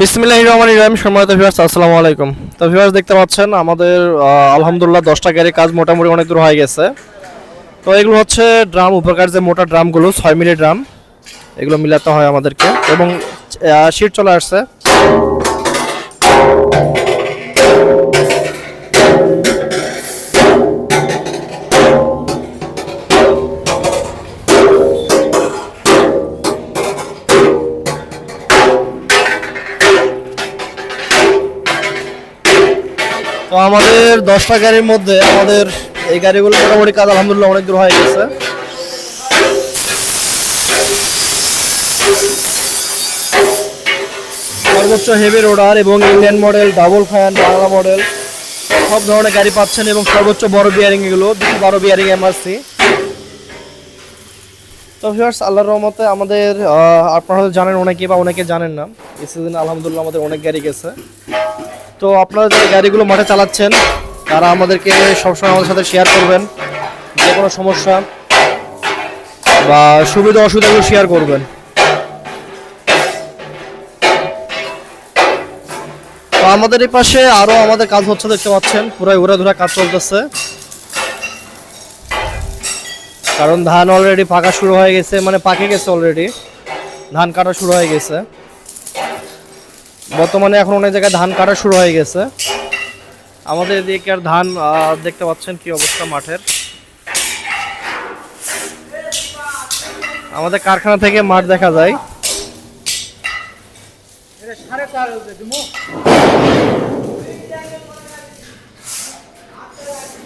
বিসমিল্লাহ রহমান ইরাম সম্মানিত ভিউয়ার্স, আসসালামু আলাইকুম। তো ভিউয়ার্স, দেখতে পাচ্ছেন, আমাদের আলহামদুলিল্লাহ দশটা গাড়ির কাজ মোটামুটি অনেক দূর হয়ে গেছে। তো এগুলো হচ্ছে ড্রাম, উপকার যে মোটা ড্রামগুলো, ছয় মিলি ড্রাম, এগুলো মিলাতে হয় আমাদেরকে। এবং শীত চলে আসছে। আমাদের দশটা গাড়ির মধ্যে আমাদের এই গাড়িগুলো মোটামুটি কাজ আলহামদুলিল্লাহ অনেক দূর হয়ে গেছে। সর্বোচ্চ হেভি রোডার এবং Indian model double fan Bangla model সব ধরনের গাড়ি পাচ্ছেন এবং সর্বোচ্চ বড় বিয়ারিং এগুলো, দুশো বারো বিয়ারিং এমআরসি তো ভিউয়ার্স আল্লাহর রহমতে আমাদের আপনারা জানেন অনেকে বা অনেকে জানেন না। এই আলহামদুলিল্লাহ আমাদের অনেক গাড়ি গেছে। তো আপনারা যে গাড়িগুলো মাঠে চালাচ্ছেন, তারা আমাদেরকে সবসময় আমাদের সাথে শেয়ার করবেন। যে কোনো সমস্যা বা সুবিধা অসুবিধাগুলো শেয়ার করবেন। তো আমাদের এই পাশে আরও আমাদের কাজ হচ্ছে দেখতে পাচ্ছেন পুরো ঘুরে ধরে কাজ চলতেছে। কারণ ধান অলরেডি পাকা শুরু হয়ে গেছে মানে পাকে গেছে অলরেডি ধান কাটা শুরু হয়ে গেছে। বর্তমানে এখন অনেক জায়গায় ধান কাটা শুরু হয়ে গেছে। আমাদের এদিকে আর ধান দেখতে পাচ্ছেন কি অবস্থা মাঠের। আমাদের কারখানা থেকে মাঠ দেখা যায়।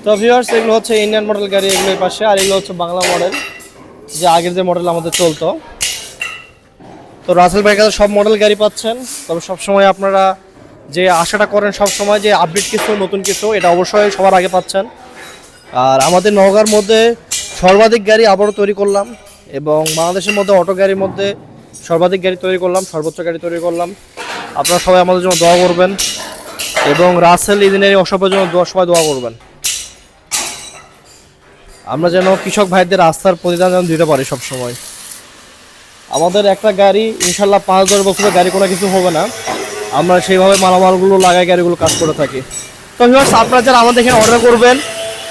তো ভিউয়ার্স এগুলো হচ্ছে ইন্ডিয়ান মডেল গাড়ি এগুলোর পাশে, আর এগুলো হচ্ছে বাংলা মডেল যে আগের যে মডেল আমাদের চলতো। তো রাসেল ভাইয়ের কাছে সব মডেল গাড়ি পাচ্ছেন। তবে সবসময় আপনারা যে আশাটা করেন সব সময় যে আপডেট কিছু, নতুন কিছু, এটা অবশ্যই সবার আগে পাচ্ছেন। আর আমাদের নওগাঁর মধ্যে সর্বাধিক গাড়ি আবারও তৈরি করলাম এবং বাংলাদেশের মধ্যে অটো গাড়ির মধ্যে সর্বাধিক গাড়ি তৈরি করলাম, সর্বোচ্চ গাড়ি তৈরি করলাম। আপনারা সবাই আমাদের জন্য দোয়া করবেন এবং রাসেল ইঞ্জিনিয়ারিং অসবের জন্য দোয়া সবাই দোয়া করবেন। আমরা যেন কৃষক ভাইদের রাস্তার প্রতিদান যেন দিতে পারি সবসময়। আমাদের একটা গাড়ি, ইনশাল্লাহ পাঁচ দশ বছরের গাড়ি কোনো কিছু হবে না। আমরা সেইভাবে মালামালগুলো লাগাই, গাড়িগুলো কাজ করে থাকি। তো ভিউয়ার্স আপনারা যারা আমাদের এখানে অর্ডার করবেন,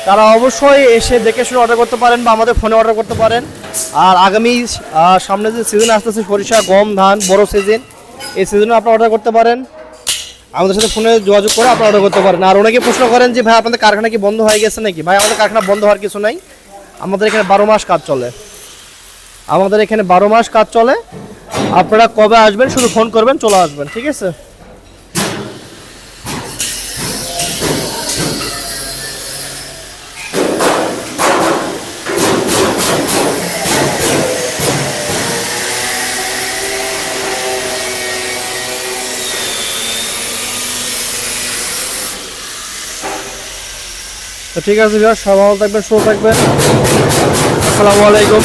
তারা অবশ্যই এসে দেখে শুনে অর্ডার করতে পারেন বা আমাদের ফোনে অর্ডার করতে পারেন। আর আগামী সামনে যে সিজন আসতেছে, সরিষা, গম, ধান, বড় সিজন এই সিজনে আপনারা অর্ডার করতে পারেন। আমাদের সাথে ফোনে যোগাযোগ করে আপনারা অর্ডার করতে পারেন। আর অনেকে প্রশ্ন করেন যে, ভাই, আপনাদের কারখানা কি বন্ধ হয়ে গেছে নাকি? ভাই, আমাদের কারখানা বন্ধ হওয়ার কিছু নাই। আমাদের এখানে বারো মাস কাজ চলে। আমাদের এখানে বারো মাস কাজ চলে। আপনারা কবে আসবেন, শুধু ফোন করবেন, চলে আসবেন, ঠিক আছে? তো ঠিক আছে সবাই ভালো থাকবেন, সুস্থ থাকবেন। আসসালামু আলাইকুম।